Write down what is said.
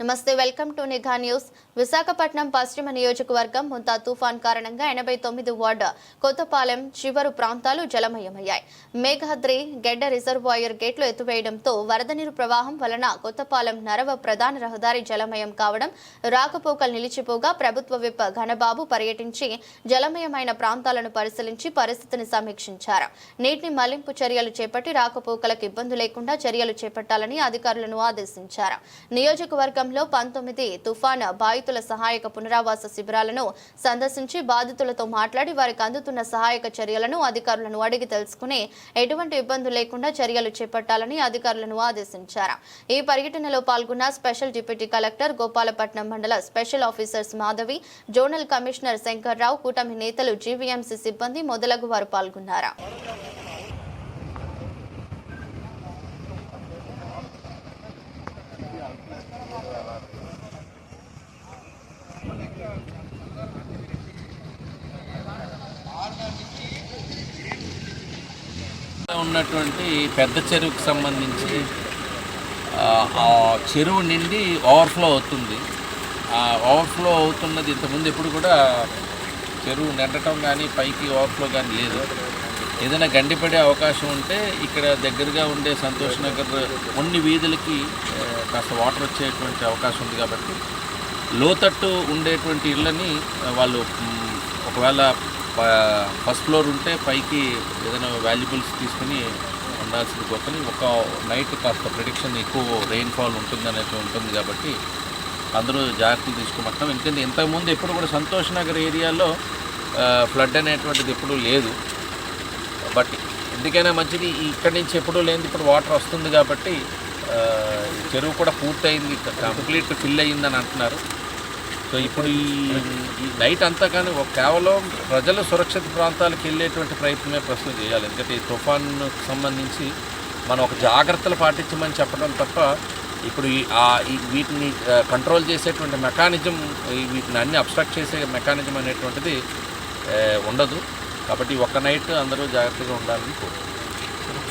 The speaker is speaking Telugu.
నమస్తే welcome to Nigha news. Visakhapatnam పశ్చిమ నియోజకవర్గం ముంతా తుఫాన్ కారణంగా ఎనభై తొమ్మిది వార్డు కొత్తపాలెం చివరు ప్రాంతాలు జలమయమయ్యాయి. మేఘాద్రి గెడ్డ రిజర్వాయర్ గేట్లు ఎత్తివేయడంతో వరద నీరు ప్రవాహం వలన కొత్తపాలెం నరవ ప్రధాన రహదారి జలమయం కావడం రాకపోకలు నిలిచిపోగా ప్రభుత్వ విప్ ఘనబాబు పర్యటించి జలమయమైన ప్రాంతాలను పరిశీలించి పరిస్థితిని సమీక్షించారు. నీటిని మళ్ళింపు చర్యలు చేపట్టి రాకపోకలకు ఇబ్బంది లేకుండా చర్యలు చేపట్టాలని అధికారులను ఆదేశించారు. నియోజకవర్గంలో పంతొమ్మిది తుఫాన్ బాధితుల సహాయక పునరావాస శిబిరాలను సందర్శించి బాధితులతో మాట్లాడి వారికి అందుతున్న సహాయక చర్యలను అధికారులను అడిగి తెలుసుకుని ఎటువంటి ఇబ్బందులు లేకుండా చర్యలు చేపట్టాలని అధికారులను ఆదేశించారు. ఈ పర్యటనలో పాల్గొన్న స్పెషల్ డిప్యూటీ కలెక్టర్ గోపాలపట్నం మండల special officers Madhavi zonal commissioner Shankarrao కూటమి నేతలు జీవీఎంసీ సిబ్బంది మొదలగు వారు పాల్గొన్నారు. ఉన్నటువంటి పెద్ద చెరువుకు సంబంధించి ఆ, చెరువు నిండి ఓవర్ఫ్లో అవుతుంది. ఆ ఓవర్ఫ్లో అవుతున్నది ఇంతకుముందు ఎప్పుడు కూడా చెరువు నిండటం కానీ పైకి ఓవర్ఫ్లో కానీ లేదు. ఏదైనా గండిపడే అవకాశం ఉంటే ఇక్కడ దగ్గరగా ఉండే సంతోష్ నగర్ కొన్ని వీధులకి కాస్త వాటర్ వచ్చేటువంటి అవకాశం ఉంది కాబట్టి లోతట్టు ఉండేటువంటి ఇళ్ళని వాళ్ళు ఒకవేళ ఫస్ట్ ఫ్లోర్ ఉంటే పైకి ఏదైనా వాల్యుబుల్స్ తీసుకుని ఉండాల్సింది గొప్పని ఒక నైట్ కాస్త ప్రిడిక్షన్ ఎక్కువ రెయిన్ఫాల్ ఉంటుందనేది ఉంటుంది కాబట్టి అందరూ జాగ్రత్తలు తీసుకోమంటున్నాం. ఎందుకంటే ఇంతకుముందు ఎప్పుడు కూడా సంతోష్ నగర్ ఏరియాలో ఫ్లడ్ అనేటువంటిది ఎప్పుడూ లేదు. బట్ ఎందుకైనా మంచిది. ఇక్కడి నుంచి ఎప్పుడూ లేనిది ఇప్పుడు వాటర్ వస్తుంది కాబట్టి చెరువు కూడా పూర్తయింది. కంప్లీట్ ఫిల్ అయ్యిందని అంటున్నారు. సో ఇప్పుడు ఈ ఈ నైట్ అంతా కానీ ఒక కేవలం ప్రజలు సురక్షిత ప్రాంతాలకు వెళ్ళేటువంటి ప్రయత్నమే ప్రస్తుతం చేయాలి. ఎందుకంటే ఈ తుఫాన్కు సంబంధించి మనం ఒక జాగ్రత్తలు పాటించమని చెప్పడం తప్ప ఇప్పుడు ఈ వీటిని కంట్రోల్ చేసేటువంటి మెకానిజం వీటిని అన్ని అబ్స్ట్రాక్ట్ చేసే మెకానిజం అనేటువంటిది ఉండదు. కాబట్టి ఒక్క నైట్ అందరూ జాగ్రత్తగా ఉండాలని కోరుకుంటున్నాను